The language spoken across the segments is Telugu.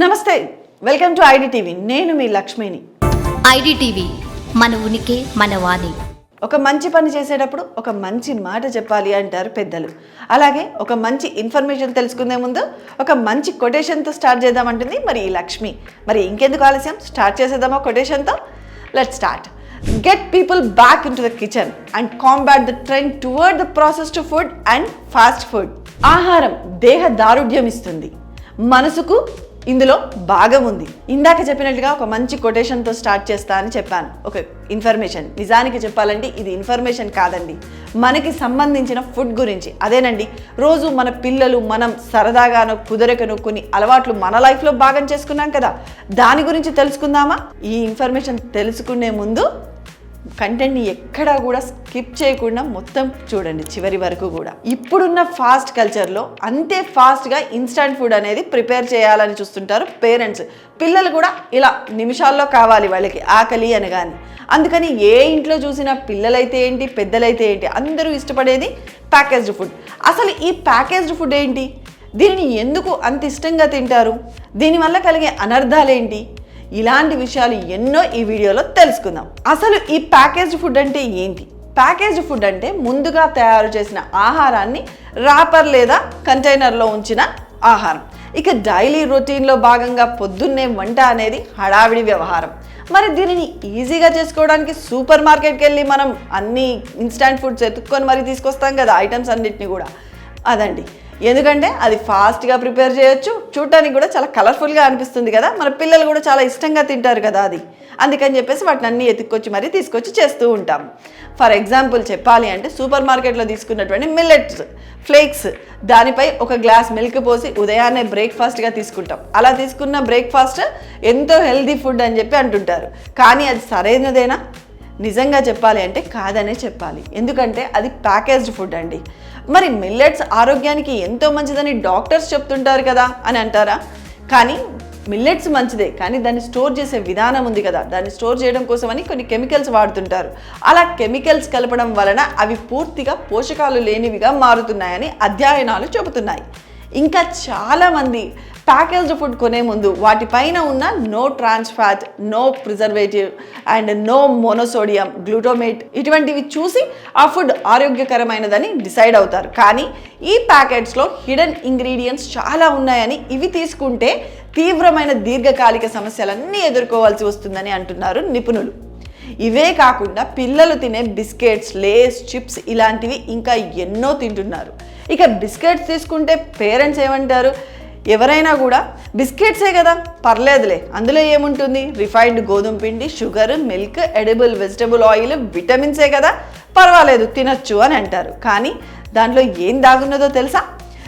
నమస్తే వెల్కమ్ టు ఐడి టీవీ నేను మీ లక్ష్మిని. ఐడిటీవీ మన ఉనికి మన వాణి. ఒక మంచి పని చేసేటప్పుడు ఒక మంచి మాట చెప్పాలి అంటారు పెద్దలు. అలాగే ఒక మంచి ఇన్ఫర్మేషన్ తెలుసుకునే ముందు ఒక మంచి కొటేషన్తో స్టార్ట్ చేద్దామంటుంది మరి ఈ లక్ష్మి. మరి ఇంకెందుకు ఆలస్యం? స్టార్ట్ చేసేద్దామా కొటేషన్తో? Let start get people back in to the kitchen and combat the trend toward the processed food and fast food ఆహారం దేహ దారుఢ్యం ఇస్తుంది. మనసుకు ఇందులో భాగం ఉంది. ఇందాక చెప్పినట్టుగా ఒక మంచి కొటేషన్తో స్టార్ట్ చేస్తా అని చెప్పాను. ఒక ఇన్ఫర్మేషన్ నిజానికి చెప్పాలంటే ఇది ఇన్ఫర్మేషన్ కాదండి. మనకి సంబంధించిన ఫుడ్ గురించి. అదేనండి రోజు మన పిల్లలు మనం సరదాగానో కుదరకను కొన్ని అలవాట్లు మన లైఫ్లో భాగం చేసుకున్నాం కదా. దాని గురించి తెలుసుకుందామా? ఈ ఇన్ఫర్మేషన్ తెలుసుకునే ముందు కంటెంట్ని ఎక్కడా కూడా స్కిప్ చేయకుండా మొత్తం చూడండి చివరి వరకు కూడా. ఇప్పుడున్న ఫాస్ట్ కల్చర్లో అంతే ఫాస్ట్గా ఇన్స్టంట్ ఫుడ్ అనేది ప్రిపేర్ చేయాలని చూస్తుంటారు పేరెంట్స్. పిల్లలు కూడా ఇలా నిమిషాల్లో కావాలి వాళ్ళకి ఆకలి అనగాని. అందుకని ఏ ఇంట్లో చూసినా పిల్లలైతే ఏంటి పెద్దలైతే ఏంటి అందరూ ఇష్టపడేది ప్యాకేజ్డ్ ఫుడ్. అసలు ఈ ప్యాకేజ్డ్ ఫుడ్ ఏంటి? దీనిని ఎందుకు అంత ఇష్టంగా తింటారు? దీనివల్ల కలిగే అనర్థాలేంటి? ఇలాంటి విషయాలు ఎన్నో ఈ వీడియోలో తెలుసుకుందాం. అసలు ఈ ప్యాకేజ్ ఫుడ్ అంటే ఏంటి? ప్యాకేజ్ ఫుడ్ అంటే ముందుగా తయారు చేసిన ఆహారాన్ని రాపర్ లేదా కంటైనర్లో ఉంచిన ఆహారం. ఇక డైలీ రొటీన్లో భాగంగా పొద్దున్నే వంట అనేది హడావిడి వ్యవహారం. మరి దీనిని ఈజీగా చేసుకోవడానికి సూపర్ మార్కెట్కి వెళ్ళి మనం అన్ని ఇన్స్టాంట్ ఫుడ్స్ ఎత్తుక్కొని మరి తీసుకొస్తాం కదా ఐటమ్స్ అన్నిటిని కూడా. అదండి. ఎందుకంటే అది ఫాస్ట్గా ప్రిపేర్ చేయొచ్చు. చూడటానికి కూడా చాలా కలర్ఫుల్గా అనిపిస్తుంది కదా. మన పిల్లలు కూడా చాలా ఇష్టంగా తింటారు కదా అది. అందుకని చెప్పేసి వాటిని అన్ని ఎత్తుక్కొచ్చి మరీ తీసుకొచ్చి చేస్తూ ఉంటాం. ఫర్ ఎగ్జాంపుల్ చెప్పాలి అంటే సూపర్ మార్కెట్లో తీసుకున్నటువంటి మిల్లెట్స్ ఫ్లేక్స్ దానిపై ఒక గ్లాస్ మిల్క్ పోసి ఉదయాన్నే బ్రేక్ఫాస్ట్గా తీసుకుంటాం. అలా తీసుకున్న బ్రేక్ఫాస్ట్ ఎంతో హెల్దీ ఫుడ్ అని చెప్పి అంటుంటారు. కానీ అది సరైనదేనా? నిజంగా చెప్పాలి అంటే కాదనే చెప్పాలి. ఎందుకంటే అది ప్యాకేజ్డ్ ఫుడ్ అండి. మరి మిల్లెట్స్ ఆరోగ్యానికి ఎంతో మంచిదని డాక్టర్స్ చెప్తుంటారు కదా అని అంటారా? కానీ మిల్లెట్స్ మంచిదే కానీ దాన్ని స్టోర్ చేసే విధానం ఉంది కదా. దాన్ని స్టోర్ చేయడం కోసమని కొన్ని కెమికల్స్ వాడుతుంటారు. అలా కెమికల్స్ కలపడం వలన అవి పూర్తిగా పోషకాలు లేనివిగా మారుతున్నాయని అధ్యయనాలు చెబుతున్నాయి. ఇంకా చాలామంది ప్యాకేజ్డ్ ఫుడ్ కొనే ముందు వాటిపైన ఉన్న no trans fat no preservative and no monosodium glutamate ఇటువంటివి చూసి ఆ ఫుడ్ ఆరోగ్యకరమైనదని డిసైడ్ అవుతారు. కానీ ఈ ప్యాకెట్స్లో హిడెన్ ఇంగ్రీడియంట్స్ చాలా ఉన్నాయని ఇవి తీసుకుంటే తీవ్రమైన దీర్ఘకాలిక సమస్యలన్నీ ఎదుర్కోవాల్సి వస్తుందని అంటున్నారు నిపుణులు. ఇవే కాకుండా పిల్లలు తినే బిస్కెట్స్ లేస్ చిప్స్ ఇలాంటివి ఇంకా ఎన్నో తింటున్నారు. ఇక బిస్కెట్స్ తీసుకుంటే పేరెంట్స్ ఏమంటారు? ఎవరైనా కూడా బిస్కెట్సే కదా పర్లేదులే. అందులో ఏముంటుంది? రిఫైన్డ్ గోధుమ పిండి sugar milk edible vegetable oil విటమిన్సే కదా. పర్వాలేదు తినొచ్చు అని అంటారు. కానీ దాంట్లో ఏం దాగున్నదో తెలుసా?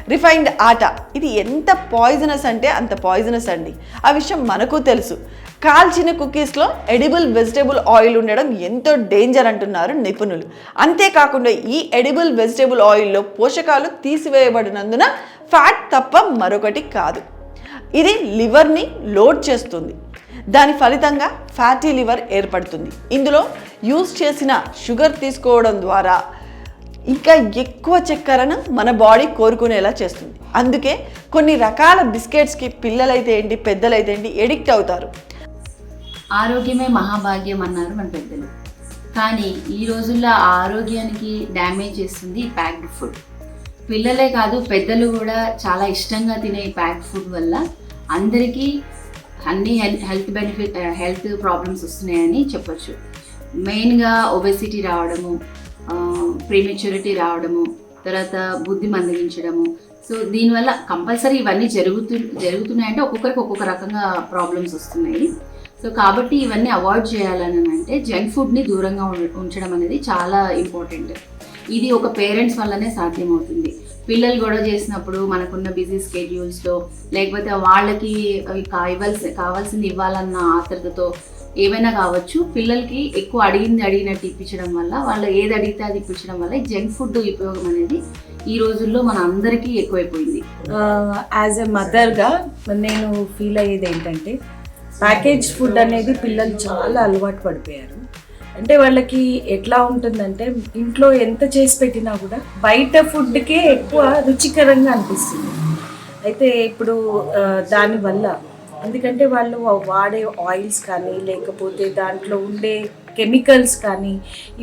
రిఫైన్డ్ ఆట. ఇది ఎంత పాయిజనస్ అంటే అంత పాయిజనస్ అండి. ఆ విషయం మనకు తెలుసు. కాల్చిన కుకీస్లో ఎడిబుల్ వెజిటేబుల్ ఆయిల్ ఉండడం ఎంతో డేంజర్ అంటున్నారు నిపుణులు. అంతేకాకుండా ఈ ఎడిబుల్ వెజిటేబుల్ ఆయిల్లో పోషకాలు తీసివేయబడినందున ఫ్యాట్ తప్ప మరొకటి కాదు. ఇది లివర్ని లోడ్ చేస్తుంది. దాని ఫలితంగా ఫ్యాటీ లివర్ ఏర్పడుతుంది. ఇందులో యూజ్ చేసిన షుగర్ తీసుకోవడం ద్వారా ఇంకా ఎక్కువ చక్కెరను మన బాడీ కోరుకునేలా చేస్తుంది. అందుకే కొన్ని రకాల బిస్కెట్స్కి పిల్లలైతే ఏంటి పెద్దలైతే ఏంటి ఎడిక్ట్ అవుతారు. ఆరోగ్యమే మహాభాగ్యం అన్నారు మన పెద్దలు. కానీ ఈ రోజుల్లో ఆరోగ్యానికి డ్యామేజ్ చేస్తుంది ప్యాక్డ్ ఫుడ్. పిల్లలే కాదు పెద్దలు కూడా చాలా ఇష్టంగా తినే ఈ ఫుడ్ వల్ల అందరికీ అన్ని health health benefit health problems వస్తున్నాయని చెప్పొచ్చు. మెయిన్గా ఒబెసిటీ రావడము ప్రీమెచ్యూరిటీ రావడము తర్వాత బుద్ధి మందగించడము. సో దీనివల్ల కంపల్సరీ ఇవన్నీ జరుగుతు జరుగుతున్నాయంటే ఒక్కొక్కరికి ఒక్కొక్క రకంగా ప్రాబ్లమ్స్ వస్తున్నాయి. సో కాబట్టి ఇవన్నీ అవాయిడ్ చేయాలని అంటే జంక్ ఫుడ్ని దూరంగా ఉం- ఉంచడం అనేది చాలా ఇంపార్టెంట్. ఇది ఒక పేరెంట్స్ వల్లనే సాధ్యమవుతుంది. పిల్లలు గొడవ చేసినప్పుడు మనకున్న బిజీ స్కెడ్యూల్స్లో లేకపోతే వాళ్ళకి అవి ఇవ్వాల్సి కావాల్సింది ఇవ్వాలన్న ఆత్రతతో ఏమైనా కావచ్చు పిల్లలకి ఎక్కువ అడిగింది అడిగినట్టు ఇప్పించడం వల్ల వాళ్ళు ఏది అడిగితే అది ఇప్పించడం వల్ల జంక్ ఫుడ్ ఉపయోగం అనేది ఈ రోజుల్లో మన అందరికీ ఎక్కువైపోయింది. యాజ్ ఎ మదర్గా నేను ఫీల్ అయ్యేది ఏంటంటే ప్యాకేజ్ ఫుడ్ అనేది పిల్లలు చాలా అలవాటు పడిపోయారు. అంటే వాళ్ళకి ఎట్లా ఉంటుందంటే ఇంట్లో ఎంత చేసి పెట్టినా కూడా బయట ఫుడ్కే ఎక్కువ రుచికరంగా అనిపిస్తుంది. అయితే ఇప్పుడు దానివల్ల ఎందుకంటే వాళ్ళు వాడే ఆయిల్స్ కానీ లేకపోతే దాంట్లో ఉండే కెమికల్స్ కానీ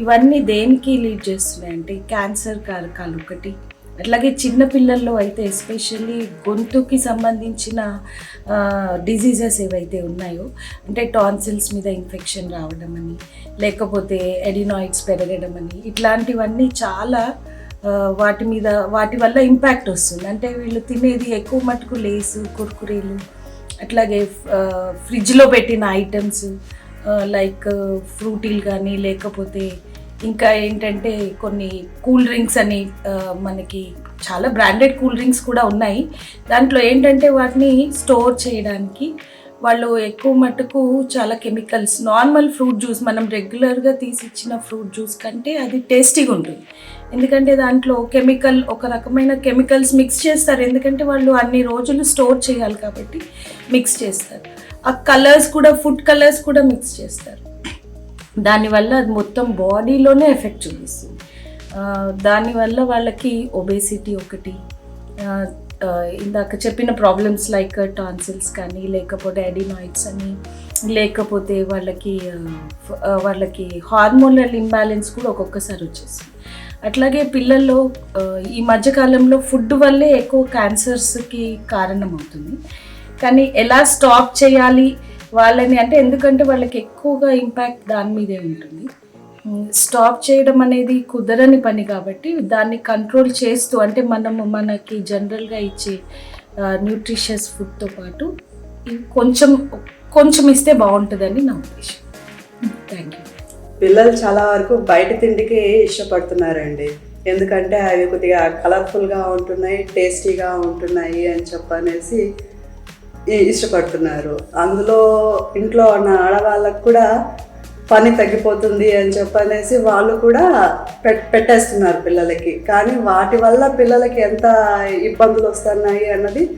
ఇవన్నీ దేనికి లీడ్ చేస్తున్నాయి అంటే క్యాన్సర్ కారకాలు ఒకటి అట్లాగే చిన్న పిల్లల్లో అయితే ఎస్పెషల్లీ గొంతుకి సంబంధించిన డిజీజెస్ ఏవైతే ఉన్నాయో అంటే టాన్సిల్స్ మీద ఇన్ఫెక్షన్ రావడం అని లేకపోతే ఎడినాయిడ్స్ పెరగడం అని ఇట్లాంటివన్నీ చాలా వాటి మీద వాటి వల్ల ఇంపాక్ట్ వస్తుంది. అంటే వీళ్ళు తినేది ఎక్కువ మటుకు లేసు కుర్కురేలు అట్లాగే ఫ్రిడ్జ్లో పెట్టిన ఐటమ్స్ లైక్ ఫ్రూటీలు కానీ లేకపోతే ఇంకా ఏంటంటే కొన్ని కూల్ డ్రింక్స్ అని మనకి చాలా బ్రాండెడ్ కూల్ డ్రింక్స్ కూడా ఉన్నాయి. దాంట్లో ఏంటంటే వాటిని స్టోర్ చేయడానికి వాళ్ళు ఎక్కువ మటుకు చాలా కెమికల్స్ నార్మల్ ఫ్రూట్ జ్యూస్ మనం రెగ్యులర్గా తీసి ఇచ్చిన ఫ్రూట్ జ్యూస్ కంటే అది టేస్టీగా ఉంటుంది. ఎందుకంటే దాంట్లో కెమికల్ ఒక రకమైన కెమికల్స్ మిక్స్ చేస్తారు. ఎందుకంటే వాళ్ళు అన్ని రోజులు స్టోర్ చేయాలి కాబట్టి మిక్స్ చేస్తారు. ఆ కలర్స్ కూడా ఫుడ్ కలర్స్ కూడా మిక్స్ చేస్తారు. దానివల్ల అది మొత్తం బాడీలోనే ఎఫెక్ట్ చూపిస్తుంది. దానివల్ల వాళ్ళకి ఒబేసిటీ ఒకటి ఇందాక చెప్పిన ప్రాబ్లమ్స్ లైక్ టాన్సిల్స్ కానీ లేకపోతే అడినాయిడ్స్ అని లేకపోతే వాళ్ళకి వాళ్ళకి హార్మోనల్ ఇంబ్యాలెన్స్ కూడా ఒక్కొక్కసారి వచ్చేస్తుంది. అట్లాగే పిల్లల్లో ఈ మధ్యకాలంలో ఫుడ్ వల్లే ఎక్కువ క్యాన్సర్స్కి కారణం అవుతుంది కానీ ఎలా స్టాప్ చేయాలి వాళ్ళని అంటే ఎందుకంటే వాళ్ళకి ఎక్కువగా ఇంపాక్ట్ దాని మీదే ఉంటుంది. స్టాప్ చేయడం అనేది కుదరని పని కాబట్టి దాన్ని కంట్రోల్ చేస్తూ అంటే మనము మనకి జనరల్గా ఇచ్చే న్యూట్రిషియస్ ఫుడ్తో పాటు కొంచెం కొంచెం ఇస్తే బాగుంటుందని నా ఉద్దేశం. థ్యాంక్ యూ పిల్లలు చాలా వరకు బయట తిండికి ఇష్టపడుతున్నారండి. ఎందుకంటే అవి కొద్దిగా కలర్ఫుల్గా ఉంటున్నాయి టేస్టీగా ఉంటున్నాయి అని చెప్పనేసి ఇష్టపడుతున్నారు. అందులో ఇంట్లో ఉన్న ఆడవాళ్ళకు కూడా పని తగ్గిపోతుంది అని చెప్పనేసి వాళ్ళు కూడా పెట్టేస్తున్నారు పిల్లలకి. కానీ వాటి వల్ల పిల్లలకి ఎంత ఇబ్బందులు వస్తున్నాయి అన్నది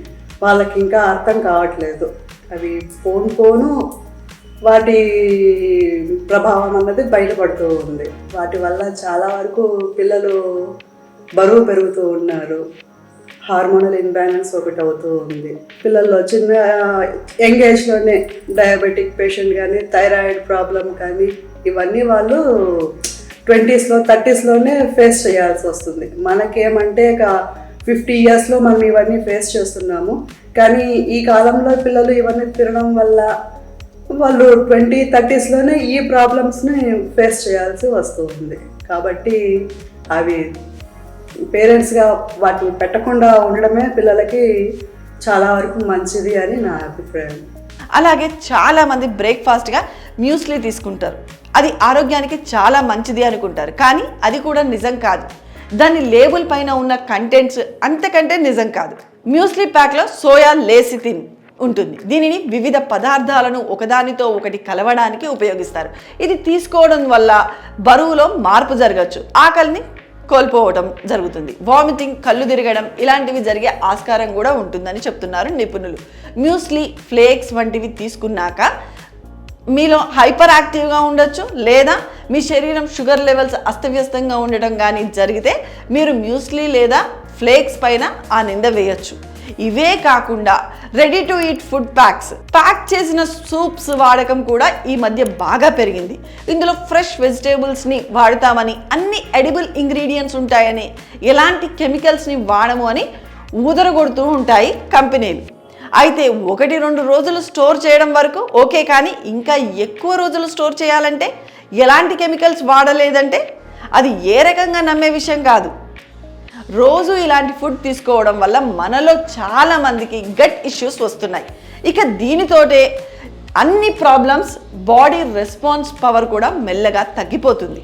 వాళ్ళకి ఇంకా అర్థం కావట్లేదు. అవి ఫోన్ ఫోను వాటి ప్రభావం అన్నది బయటపడుతూ ఉంది. వాటి వల్ల చాలా వరకు పిల్లలు బరువు పెరుగుతూ ఉన్నారు. హార్మోనల్ ఇన్బ్యాలెన్స్ ఒకటి అవుతూ ఉంది. పిల్లల్లో చిన్న యంగ్ ఏజ్లోనే డయాబెటిక్ పేషెంట్ కానీ థైరాయిడ్ ప్రాబ్లం కానీ ఇవన్నీ వాళ్ళు ట్వంటీస్లో థర్టీస్లోనే ఫేస్ చేయాల్సి వస్తుంది. మనకేమంటే ఒక ఫిఫ్టీ ఇయర్స్లో మనం ఇవన్నీ ఫేస్ చేస్తున్నాము. కానీ ఈ కాలంలో పిల్లలు ఇవన్నీ తినడం వల్ల వాళ్ళు ట్వంటీ థర్టీస్లోనే ఈ ప్రాబ్లమ్స్ని ఫేస్ చేయాల్సి వస్తూ ఉంది. కాబట్టి అవి పేరెంట్స్గా వాటిని పెట్టకుండా ఉండడమే పిల్లలకి చాలా వరకు మంచిది అని నా అభిప్రాయం. అలాగే చాలామంది బ్రేక్ఫాస్ట్గా మ్యూస్లీ తీసుకుంటారు. అది ఆరోగ్యానికి చాలా మంచిది అనుకుంటారు. కానీ అది కూడా నిజం కాదు. దాని లేబుల్ పైన ఉన్న కంటెంట్స్ అంతకంటే నిజం కాదు. మ్యూస్లీ ప్యాక్లో సోయా లేసితిన్ ఉంటుంది. దీనిని వివిధ పదార్థాలను ఒకదానితో ఒకటి కలవడానికి ఉపయోగిస్తారు. ఇది తీసుకోవడం వల్ల బరువులో మార్పు జరగచ్చు. ఆకలిని కోల్పోవడం జరుగుతుంది. వామిటింగ్ కళ్ళు తిరగడం ఇలాంటివి జరిగే ఆస్కారం కూడా ఉంటుందని చెప్తున్నారు నిపుణులు. మ్యూస్లీ ఫ్లేక్స్ వంటివి తీసుకున్నాక మీలో హైపర్ యాక్టివ్గా ఉండొచ్చు లేదా మీ శరీరం షుగర్ లెవెల్స్ అస్తవ్యస్తంగా ఉండటం కానీ జరిగితే మీరు మ్యూస్లీ లేదా ఫ్లేక్స్ పైన ఆ నింద వేయచ్చు. ఇవే కాకుండా ready to eat food packs. Pack చేసిన సూప్స్ వాడకం కూడా ఈ మధ్య బాగా పెరిగింది. ఇందులో ఫ్రెష్ వెజిటేబుల్స్ని వాడతామని అన్ని ఎడిబుల్ ఇంగ్రీడియంట్స్ ఉంటాయని ఎలాంటి కెమికల్స్ని వాడము అని ఊదరగొడుతూ ఉంటాయి కంపెనీలు. అయితే ఒకటి రెండు రోజులు స్టోర్ చేయడం వరకు ఓకే కానీ ఇంకా ఎక్కువ రోజులు స్టోర్ చేయాలంటే ఎలాంటి కెమికల్స్ వాడలేదంటే అది ఏ రకంగా నమ్మే విషయం కాదు. రోజు ఇలాంటి ఫుడ్ తీసుకోవడం వల్ల మనలో చాలా మందికి గట్ ఇష్యూస్ వస్తున్నాయి. ఇక దీనితోటే అన్ని ప్రాబ్లమ్స్ బాడీ రెస్పాన్స్ పవర్ కూడా మెల్లగా తగ్గిపోతుంది.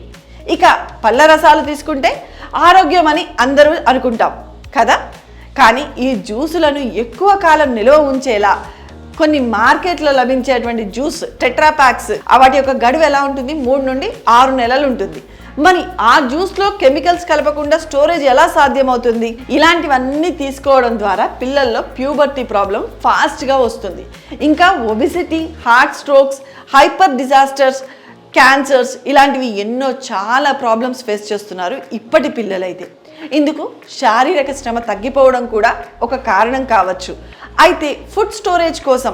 ఇక పళ్ళ రసాలు తీసుకుంటే ఆరోగ్యం అని అందరూ అనుకుంటాం కదా? కానీ ఈ జ్యూసులను ఎక్కువ కాలం నిల్వ ఉంచేలా కొన్ని మార్కెట్లో లభించేటువంటి జ్యూస్ టెట్రాప్యాక్స్ వాటి యొక్క గడువు ఎలా ఉంటుంది? మూడు నుండి ఆరు నెలలు ఉంటుంది. మరి ఆ జ్యూస్లో కెమికల్స్ కలపకుండా స్టోరేజ్ ఎలా సాధ్యమవుతుంది? ఇలాంటివన్నీ తీసుకోవడం ద్వారా పిల్లల్లో ప్యూబర్టీ ప్రాబ్లం ఫాస్ట్గా వస్తుంది. ఇంకా obesity heart strokes hyper disasters cancers ఇలాంటివి ఎన్నో చాలా ప్రాబ్లమ్స్ ఫేస్ చేస్తున్నారు ఇప్పటి పిల్లలైతే. ఇందుకు శారీరక శ్రమ తగ్గిపోవడం కూడా ఒక కారణం కావచ్చు. అయితే ఫుడ్ స్టోరేజ్ కోసం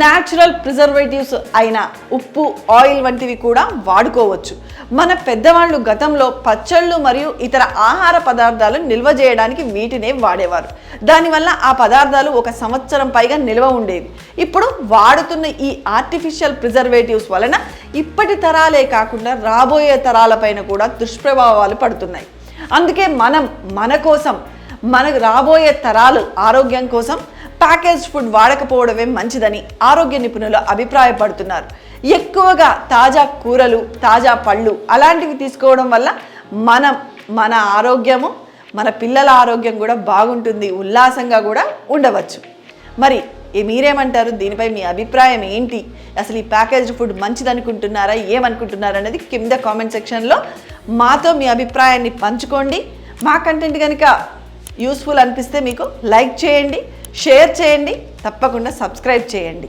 న్యాచురల్ ప్రిజర్వేటివ్స్ అయిన ఉప్పు ఆయిల్ వంటివి కూడా వాడుకోవచ్చు. మన పెద్దవాళ్ళు గతంలో పచ్చళ్ళు మరియు ఇతర ఆహార పదార్థాలు నిల్వ చేయడానికి వీటినే వాడేవారు. దానివల్ల ఆ పదార్థాలు ఒక సంవత్సరం పైగా నిల్వ ఉండేవి. ఇప్పుడు వాడుతున్న ఈ ఆర్టిఫిషియల్ ప్రిజర్వేటివ్స్ వలన ఇప్పటి తరాలే కాకుండా రాబోయే తరాలపైన కూడా దుష్ప్రభావాలు పడుతున్నాయి. అందుకే మనం మన కోసం మనకు రాబోయే తరాలు ఆరోగ్యం కోసం ప్యాకేజ్ ఫుడ్ వాడకపోవడమే మంచిదని ఆరోగ్య నిపుణులు అభిప్రాయపడుతున్నారు. ఎక్కువగా తాజా కూరలు తాజా పళ్ళు అలాంటివి తీసుకోవడం వల్ల మనం మన ఆరోగ్యము మన పిల్లల ఆరోగ్యం కూడా బాగుంటుంది ఉల్లాసంగా కూడా ఉండవచ్చు. మరి మీరేమంటారు? దీనిపై మీ అభిప్రాయం ఏంటి? అసలు ఈ ప్యాకేజ్ ఫుడ్ మంచిదనుకుంటున్నారా? ఏమనుకుంటున్నారా అనేది కింద కామెంట్ సెక్షన్లో మాతో మీ అభిప్రాయాన్ని పంచుకోండి. మా కంటెంట్ కనుక యూస్ఫుల్ అనిపిస్తే మీకు లైక్ చేయండి షేర్ చేయండి తప్పకుండా సబ్స్క్రైబ్ చేయండి.